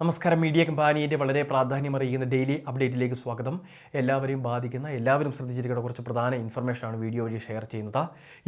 നമസ്കാരം. മീഡിയ കമ്പാനിയുടെ വളരെ പ്രാധാന്യം അറിയിക്കുന്ന ഡെയിലി അപ്ഡേറ്റിലേക്ക് സ്വാഗതം. എല്ലാവരെയും ബാധിക്കുന്ന എല്ലാവരും ശ്രദ്ധിച്ചിരിക്കുന്ന കുറച്ച് പ്രധാന ഇൻഫർമേഷനാണ് വീഡിയോ വഴി ഷെയർ ചെയ്യുന്നത്.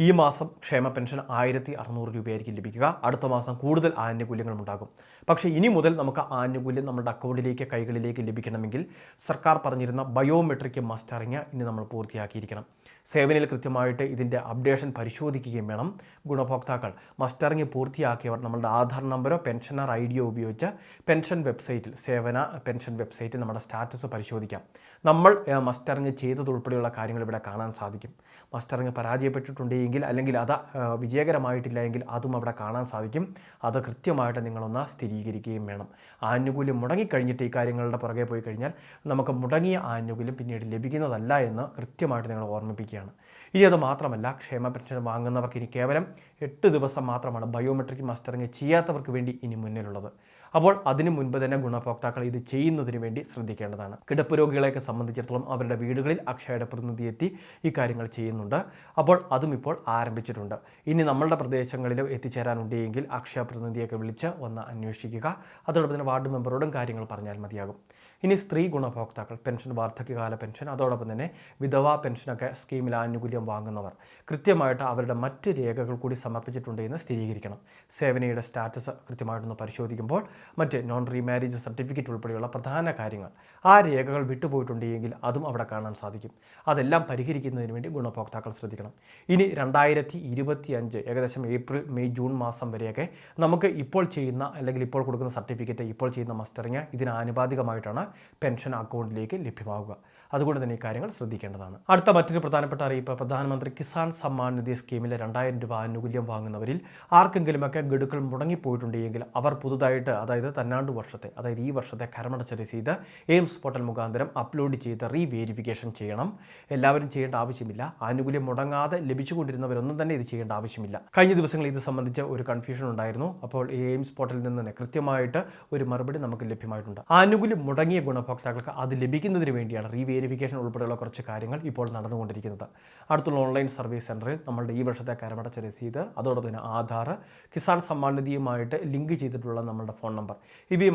ഈ മാസം ക്ഷേമ പെൻഷൻ ആയിരത്തി അറുന്നൂറ് രൂപയായിരിക്കും ലഭിക്കുക. അടുത്ത മാസം കൂടുതൽ ആനുകൂല്യങ്ങളും ഉണ്ടാകും പക്ഷേ ഇനി മുതൽ നമുക്ക് ആനുകൂല്യം നമ്മുടെ അക്കൗണ്ടിലേക്ക് കൈകളിലേക്ക് ലഭിക്കണമെങ്കിൽ സർക്കാർ പറഞ്ഞിരുന്ന ബയോമെട്രിക് മസ്റ്ററിങ് ഇനി നമ്മൾ പൂർത്തിയാക്കിയിരിക്കണം. സേവനയിൽ കൃത്യമായിട്ട് ഇതിന്റെ അപ്ഡേഷൻ പരിശോധിക്കുകയും വേണം. ഗുണഭോക്താക്കൾ മസ്റ്ററിങ് പൂർത്തിയാക്കിയവർ നമ്മളുടെ ആധാർ നമ്പരോ പെൻഷനർ ഐ ഡിയോ ഉപയോഗിച്ച് പെൻഷൻ വെബ്സൈറ്റിൽ സേവന പെൻഷൻ വെബ്സൈറ്റിൽ നമ്മുടെ സ്റ്റാറ്റസ് പരിശോധിക്കാം. നമ്മൾ മസ്റ്ററിങ് ചെയ്തതുൾപ്പെടെയുള്ള കാര്യങ്ങൾ ഇവിടെ കാണാൻ സാധിക്കും. മസ്റ്ററിങ് പരാജയപ്പെട്ടിട്ടുണ്ടെങ്കിൽ അല്ലെങ്കിൽ അത് വിജയകരമായിട്ടില്ല എങ്കിൽ അതും അവിടെ കാണാൻ സാധിക്കും. അത് കൃത്യമായിട്ട് നിങ്ങളൊന്ന് സ്ഥിരീകരിക്കുകയും വേണം. ആനുകൂല്യം മുടങ്ങിക്കഴിഞ്ഞിട്ട് ഈ കാര്യങ്ങളുടെ പുറകെ പോയി കഴിഞ്ഞാൽ നമുക്ക് മുടങ്ങിയ ആനുകൂല്യം പിന്നീട് ലഭിക്കുന്നതല്ല എന്ന് കൃത്യമായിട്ട് നിങ്ങൾ ഓർമ്മിപ്പിക്കുകയാണ്. ഇനി അത് മാത്രമല്ല ക്ഷേമ പെൻഷൻ വാങ്ങുന്നവർക്ക് ഇനി കേവലം എട്ട് ദിവസം മാത്രമാണ് ബയോമെട്രിക് മസ്റ്ററിങ് ചെയ്യാത്തവർക്ക് വേണ്ടി ഇനി മുന്നിലുള്ളത്. അപ്പോൾ അതിനു മുൻപ് തന്നെ ഗുണഭോക്താക്കൾ ഇത് ചെയ്യുന്നതിന് വേണ്ടി ശ്രദ്ധിക്കേണ്ടതാണ്. കിടപ്പ് രോഗികളെയൊക്കെ സംബന്ധിച്ചിടത്തോളം അവരുടെ വീടുകളിൽ അക്ഷയയുടെ പ്രതിനിധി എത്തി ഈ കാര്യങ്ങൾ ചെയ്യുന്നുണ്ട്. അപ്പോൾ അതും ഇപ്പോൾ ആരംഭിച്ചിട്ടുണ്ട്. ഇനി നമ്മളുടെ പ്രദേശങ്ങളിലും എത്തിച്ചേരാനുണ്ടെങ്കിൽ അക്ഷയ പ്രതിനിധിയൊക്കെ വിളിച്ച് ഒന്ന് അന്വേഷിക്കുക. അതോടൊപ്പം തന്നെ വാർഡ് മെമ്പറോടും കാര്യങ്ങൾ പറഞ്ഞാൽ മതിയാകും. ഇനി സ്ത്രീ ഗുണഭോക്താക്കൾ പെൻഷൻ വാർദ്ധക്യകാല പെൻഷൻ അതോടൊപ്പം തന്നെ വിധവാ പെൻഷനൊക്കെ സ്കീമിൽ ആനുകൂല്യം വാങ്ങുന്നവർ കൃത്യമായിട്ട് അവരുടെ മറ്റ് രേഖകൾ കൂടി സമർപ്പിച്ചിട്ടുണ്ട് എന്ന് സ്ഥിരീകരിക്കണം. സേവനയുടെ സ്റ്റാറ്റസ് കൃത്യമായിട്ടൊന്ന് പരിശോധിക്കുമ്പോൾ മറ്റ് നോൺ റീമാരേജ് സർട്ടിഫിക്കറ്റ് ഉൾപ്പെടെയുള്ള പ്രധാന കാര്യങ്ങൾ. ആ രേഖകൾ വിട്ടുപോയിട്ടുണ്ടെങ്കിൽ അതും അവിടെ കാണാൻ സാധിക്കും. അതെല്ലാം പരിഹരിക്കുന്നതിന് വേണ്ടി ഗുണഭോക്താക്കൾ ശ്രദ്ധിക്കണം. ഇനി രണ്ടായിരത്തി ഇരുപത്തി അഞ്ച് ഏകദേശം ഏപ്രിൽ മെയ് ജൂൺ മാസം വരെയൊക്കെ നമുക്ക് ഇപ്പോൾ ചെയ്യുന്ന അല്ലെങ്കിൽ ഇപ്പോൾ കൊടുക്കുന്ന സർട്ടിഫിക്കറ്റ് ഇപ്പോൾ ചെയ്യുന്ന മസ്റ്ററിങ് ഇതിന് ആനുപാതികമായിട്ടാണ് പെൻഷൻ അക്കൗണ്ടിലേക്ക് ലഭ്യമാവുക. അതുകൊണ്ട് തന്നെ ഈ കാര്യങ്ങൾ ശ്രദ്ധിക്കേണ്ടതാണ്. അടുത്ത മറ്റൊരു പ്രധാനപ്പെട്ട അറിയിപ്പ് പ്രധാനമന്ത്രി കിസാൻ സമ്മാൻ നിധി സ്കീമിലെ രണ്ടായിരം രൂപ ആനുകൂല്യം വാങ്ങുന്നവരിൽ ആർക്കെങ്കിലുമൊക്കെ ഗഡുക്കൾ മുടങ്ങിപ്പോയിട്ടുണ്ടെങ്കിൽ അവർ പുതുതായിട്ട് അതായത് തന്നാണ്ട് വർഷത്തെ അതായത് ഈ വർഷത്തെ കരമടച്ച രസീത് എയിംസ് പോർട്ടൽ മുഖാന്തരം അപ്ലോഡ് ചെയ്ത് റീ വേരിഫിക്കേഷൻ ചെയ്യണം. എല്ലാവരും ചെയ്യേണ്ട ആവശ്യമില്ല. ആനുകൂല്യം മുടങ്ങാതെ ലഭിച്ചുകൊണ്ടിരുന്നവരൊന്നും തന്നെ ഇത് ചെയ്യേണ്ട ആവശ്യമില്ല. കഴിഞ്ഞ ദിവസങ്ങളിൽ ഇത് സംബന്ധിച്ച് ഒരു കൺഫ്യൂഷൻ ഉണ്ടായിരുന്നു. അപ്പോൾ എയിംസ് പോർട്ടലിൽ നിന്ന് തന്നെ കൃത്യമായിട്ട് ഒരു മറുപടി നമുക്ക് ലഭ്യമായിട്ടുണ്ട്. ആനുകൂല്യം മുടങ്ങിയ ഗുണഭോക്താക്കൾക്ക് അത് ലഭിക്കുന്നതിന് വേണ്ടിയാണ് റീ വേരിഫിക്കേഷൻ ഉൾപ്പെടെയുള്ള കുറച്ച് കാര്യങ്ങൾ ഇപ്പോൾ നടന്നുകൊണ്ടിരിക്കുന്നത്. അടുത്തുള്ള ഓൺലൈൻ സർവീസ് സെന്ററിൽ നമ്മളുടെ ഈ വർഷത്തെ കരമടച്ച രസീത് അതോടൊപ്പം തന്നെ ആധാർ കിസാൻ സമ്മാൻ നിധിയുമായിട്ട് ലിങ്ക് ചെയ്തിട്ടുള്ള നമ്മളുടെ ഫോൺ നമ്പർ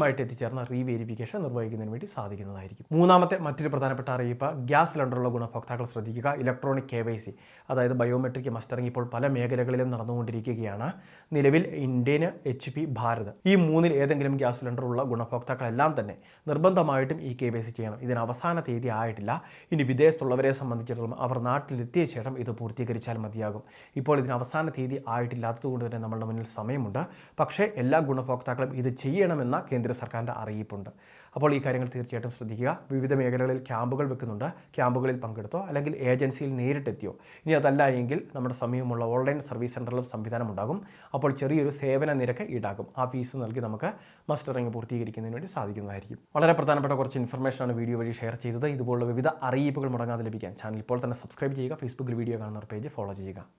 ഇവയുമായിട്ട് എത്തിച്ചേർന്ന റീ വേരിഫിക്കേഷൻ നിർവഹിക്കുന്നതിന് വേണ്ടി സാധിക്കുന്നതായിരിക്കും. മൂന്നാമത്തെ മറ്റൊരു പ്രധാനപ്പെട്ട അറിയിപ്പ് ഗ്യാസ് സിലിണ്ടറുള്ള ഗുണഭോക്താക്കൾ ശ്രദ്ധിക്കുക ഇലക്ട്രോണിക് കെ വൈ സി അതായത് ബയോമെട്രിക് മസ്റ്ററിംഗ് ഇപ്പോൾ പല മേഖലകളിലും നടന്നുകൊണ്ടിരിക്കുകയാണ്. നിലവിൽ ഇന്ത്യന് എച്ച് പി ഭാരത് ഈ മൂന്നിൽ ഏതെങ്കിലും ഗ്യാസ് സിലിണ്ടറുള്ള ഗുണഭോക്താക്കളെല്ലാം തന്നെ നിർബന്ധമായിട്ടും ഈ കെ വൈ സി ചെയ്യണം. ഇതിന് അവസാന തീയതി ആയിട്ടില്ല. ഇനി വിദേശത്തുള്ളവരെ സംബന്ധിച്ചിടത്തോളം അവർ നാട്ടിലെത്തിയ ശേഷം ഇത് പൂർത്തീകരിച്ചാൽ മതിയാകും. ഇപ്പോൾ ഇതിന് അവസാന തീയതി ആയിട്ടില്ലാത്തതുകൊണ്ട് തന്നെ നമ്മളുടെ മുന്നിൽ സമയമുണ്ട്. പക്ഷേ എല്ലാ ഗുണഭോക്താക്കളും ഇത് ചെയ്യണമെന്ന കേന്ദ്ര സർക്കാരിന്റെ അറിയിപ്പുണ്ട്. അപ്പോൾ ഈ കാര്യങ്ങൾ തീർച്ചയായിട്ടും ശ്രദ്ധിക്കുക. വിവിധ മേഖലകളിൽ ക്യാമ്പുകൾ വെക്കുന്നുണ്ട്. ക്യാമ്പുകളിൽ പങ്കെടുത്തോ അല്ലെങ്കിൽ ഏജൻസിയിൽ നേരിട്ടെത്തിയോ. ഇനി അതല്ല എങ്കിൽ നമ്മുടെ സമീപമുള്ള ഓൺലൈൻ സർവീസ് സെന്ററിലും സംവിധാനം ഉണ്ടാകും. അപ്പോൾ ചെറിയൊരു സേവന നിരക്ക് ഈടാകും ആ ഫീസ് നൽകി നമുക്ക് മസ്റ്ററിങ് പൂർത്തീകരിക്കുന്നതിന് വേണ്ടി സാധിക്കുന്നതായിരിക്കും. വളരെ പ്രധാനപ്പെട്ട കുറച്ച് ഇൻഫർമേഷനാണ് വീഡിയോ വഴി ഷെയർ ചെയ്തത്. ഇതുപോലുള്ള വിവിധ അറിയിപ്പുകൾ മുടങ്ങാതെ ലഭിക്കാൻ ചാനൽ ഇപ്പോൾ തന്നെ സബ്സ്ക്രൈബ് ചെയ്യുക. ഫേസ്ബുക്കിൽ വീഡിയോ കാണുന്ന പേജ് ഫോളോ ചെയ്യുക.